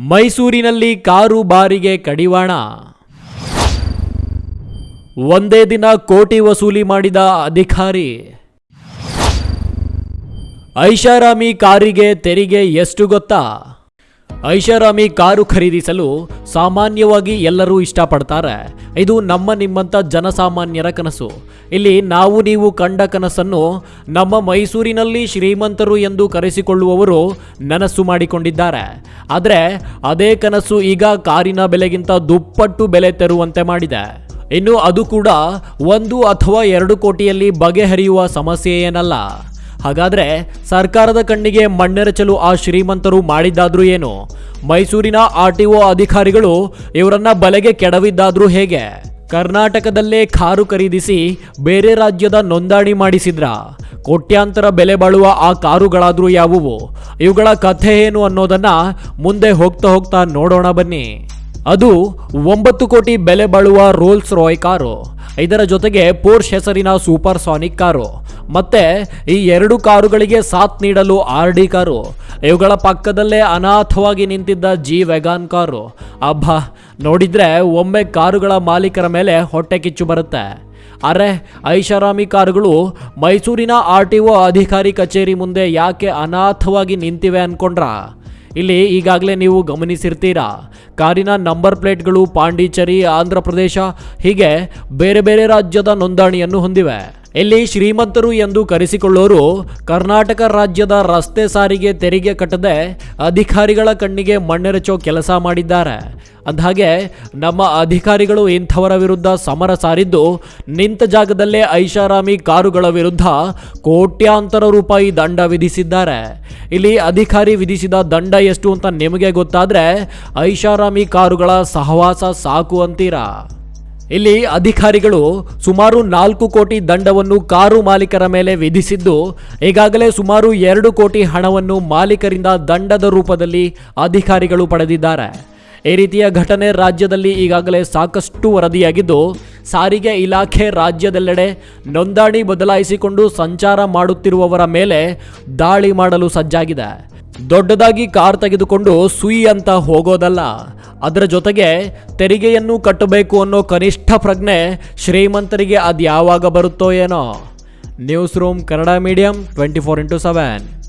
ಮೈಸೂರಿನಲ್ಲಿ ಕಾರು ಬಾರಿಗೆ ಕಡಿವಾಣ. ಒಂದೇ ದಿನ ಕೋಟಿ ವಸೂಲಿ ಮಾಡಿದ ಅಧಿಕಾರಿ. ಐಷಾರಾಮಿ ಕಾರಿಗೆ ತೆರಿಗೆ ಎಷ್ಟು ಗೊತ್ತಾ? ಐಷಾರಾಮಿ ಕಾರು ಖರೀದಿಸಲು ಸಾಮಾನ್ಯವಾಗಿ ಎಲ್ಲರೂ ಇಷ್ಟಪಡ್ತಾರೆ. ಇದು ನಮ್ಮ ನಿಮ್ಮಂಥ ಜನಸಾಮಾನ್ಯರ ಕನಸು. ಇಲ್ಲಿ ನಾವು ನೀವು ಕಂಡ ಕನಸನ್ನು ನಮ್ಮ ಮೈಸೂರಿನಲ್ಲಿ ಶ್ರೀಮಂತರು ಎಂದು ಕರೆಸಿಕೊಳ್ಳುವವರು ನನಸು ಮಾಡಿಕೊಂಡಿದ್ದಾರೆ. ಆದರೆ ಅದೇ ಕನಸು ಈಗ ಕಾರಿನ ಬೆಲೆಗಿಂತ ದುಪ್ಪಟ್ಟು ಬೆಲೆ ತರುವಂತೆ ಮಾಡಿದೆ. ಇನ್ನು ಅದು ಕೂಡ ಒಂದು ಅಥವಾ ಎರಡು ಕೋಟಿಯಲ್ಲಿ ಬಗೆಹರಿಯುವ ಸಮಸ್ಯೆ ಏನಲ್ಲ ಹಾಗಾದ್ರೆ ಸರ್ಕಾರದ ಕಣ್ಣಿಗೆ ಮಣ್ಣೆರಚಲು ಆ ಶ್ರೀಮಂತರು ಮಾಡಿದ್ದಾದ್ರೂ ಏನು? ಮೈಸೂರಿನ ಆರ್ ಟಿ ಒ ಅಧಿಕಾರಿಗಳು ಇವರನ್ನ ಬಲೆಗೆ ಕೆಡವಿದ್ದಾದ್ರೂ ಹೇಗೆ? ಕರ್ನಾಟಕದಲ್ಲೇ ಕಾರು ಖರೀದಿಸಿ ಬೇರೆ ರಾಜ್ಯದ ನೋಂದಣಿ ಮಾಡಿಸಿದ್ರ? ಕೋಟ್ಯಾಂತರ ಬೆಲೆ ಬಾಳುವ ಆ ಕಾರುಗಳಾದರೂ ಯಾವುವು? ಇವುಗಳ ಕಥೆ ಏನು ಅನ್ನೋದನ್ನ ಮುಂದೆ ಹೋಗ್ತಾ ಹೋಗ್ತಾ ನೋಡೋಣ ಬನ್ನಿ. ಅದು ಒಂಬತ್ತು ಕೋಟಿ ಬೆಲೆ ಬಾಳುವ ರೋಲ್ಸ್ ರಾಯ್ ಕಾರು. ಇದರ ಜೊತೆಗೆ ಪೋರ್ಷ್ ಹೆಸರಿನ ಸೂಪರ್ ಸಾನಿಕ್ ಕಾರು. ಮತ್ತೆ ಈ ಎರಡು ಕಾರುಗಳಿಗೆ ಸಾಥ್ ನೀಡಲು ಆರ್ ಡಿ ಕಾರು. ಇವುಗಳ ಪಕ್ಕದಲ್ಲೇ ಅನಾಥವಾಗಿ ನಿಂತಿದ್ದ ಜಿ ವೆಗಾನ್ ಕಾರು. ಅಬ್ಬಾ, ನೋಡಿದ್ರೆ ಒಮ್ಮೆ ಕಾರುಗಳ ಮಾಲೀಕರ ಮೇಲೆ ಹೊಟ್ಟೆ ಕಿಚ್ಚು ಬರುತ್ತೆ. ಅರೆ, ಐಷಾರಾಮಿ ಕಾರುಗಳು ಮೈಸೂರಿನ ಆರ್ ಟಿ ಒ ಅಧಿಕಾರಿ ಕಚೇರಿ ಮುಂದೆ ಯಾಕೆ ಅನಾಥವಾಗಿ ನಿಂತಿವೆ ಅನ್ಕೊಂಡ್ರಾ? ಇಲ್ಲಿ ಈಗಾಗಲೇ ನೀವು ಗಮನಿಸಿರ್ತೀರಾ? ಕಾರಿನ ನಂಬರ್ ಪ್ಲೇಟ್ಗಳು, ಪಾಂಡಿಚೇರಿ ಆಂಧ್ರ ಪ್ರದೇಶ ಹೀಗೆ ಬೇರೆ ಬೇರೆ ರಾಜ್ಯದ ನೋಂದಣಿಯನ್ನು ಹೊಂದಿವೆ. ಇಲ್ಲಿ ಶ್ರೀಮಂತರು ಎಂದು ಕರೆಸಿಕೊಳ್ಳೋರು ಕರ್ನಾಟಕ ರಾಜ್ಯದ ರಸ್ತೆ ಸಾರಿಗೆ ತೆರಿಗೆ ಕಟ್ಟದೆ ಅಧಿಕಾರಿಗಳ ಕಣ್ಣಿಗೆ ಮಣ್ಣೆರಚೋ ಕೆಲಸ ಮಾಡಿದ್ದಾರೆ. ಅಂದಹಾಗೆ, ನಮ್ಮ ಅಧಿಕಾರಿಗಳು ಇಂಥವರ ವಿರುದ್ಧ ಸಮರ ಸಾರಿದ್ದು ನಿಂತ ಜಾಗದಲ್ಲೇ ಐಷಾರಾಮಿ ಕಾರುಗಳ ವಿರುದ್ಧ ಕೋಟ್ಯಾಂತರ ರೂಪಾಯಿ ದಂಡ ವಿಧಿಸಿದ್ದಾರೆ. ಇಲ್ಲಿ ಅಧಿಕಾರಿ ವಿಧಿಸಿದ ದಂಡ ಎಷ್ಟು ಅಂತ ನಿಮಗೆ ಗೊತ್ತಾದರೆ ಐಷಾರಾಮಿ ಕಾರುಗಳ ಸಹವಾಸ ಸಾಕು ಅಂತೀರಾ? ಇಲ್ಲಿ ಅಧಿಕಾರಿಗಳು ಸುಮಾರು ನಾಲ್ಕು ಕೋಟಿ ದಂಡವನ್ನು ಕಾರು ಮಾಲೀಕರ ಮೇಲೆ ವಿಧಿಸಿದ್ದು, ಈಗಾಗಲೇ ಸುಮಾರು ಎರಡು ಕೋಟಿ ಹಣವನ್ನು ಮಾಲೀಕರಿಂದ ದಂಡದ ರೂಪದಲ್ಲಿ ಅಧಿಕಾರಿಗಳು ಪಡೆದಿದ್ದಾರೆ. ಈ ರೀತಿಯ ಘಟನೆ ರಾಜ್ಯದಲ್ಲಿ ಈಗಾಗಲೇ ಸಾಕಷ್ಟು ವರದಿಯಾಗಿದ್ದು, ಸಾರಿಗೆ ಇಲಾಖೆ ರಾಜ್ಯದೆಲ್ಲೆಡೆ ನೋಂದಣಿ ಬದಲಾಯಿಸಿಕೊಂಡು ಸಂಚಾರ ಮಾಡುತ್ತಿರುವವರ ಮೇಲೆ ದಾಳಿ ಮಾಡಲು ಸಜ್ಜಾಗಿದೆ. ದೊಡ್ಡದಾಗಿ ಕಾರ್ ತೆಗೆದುಕೊಂಡು ಸುಯಿ ಅಂತ ಹೋಗೋದಲ್ಲ. ಅದರ ಜೊತೆಗೆ ತೆರಿಗೆಯನ್ನು ಕಟ್ಟಬೇಕು ಅನ್ನೋ ಕನಿಷ್ಠ ಪ್ರಜ್ಞೆ ಶ್ರೀಮಂತರಿಗೆ ಅದು ಯಾವಾಗ ಬರುತ್ತೋ ಏನೋ. News room Kannada medium twenty four into seven.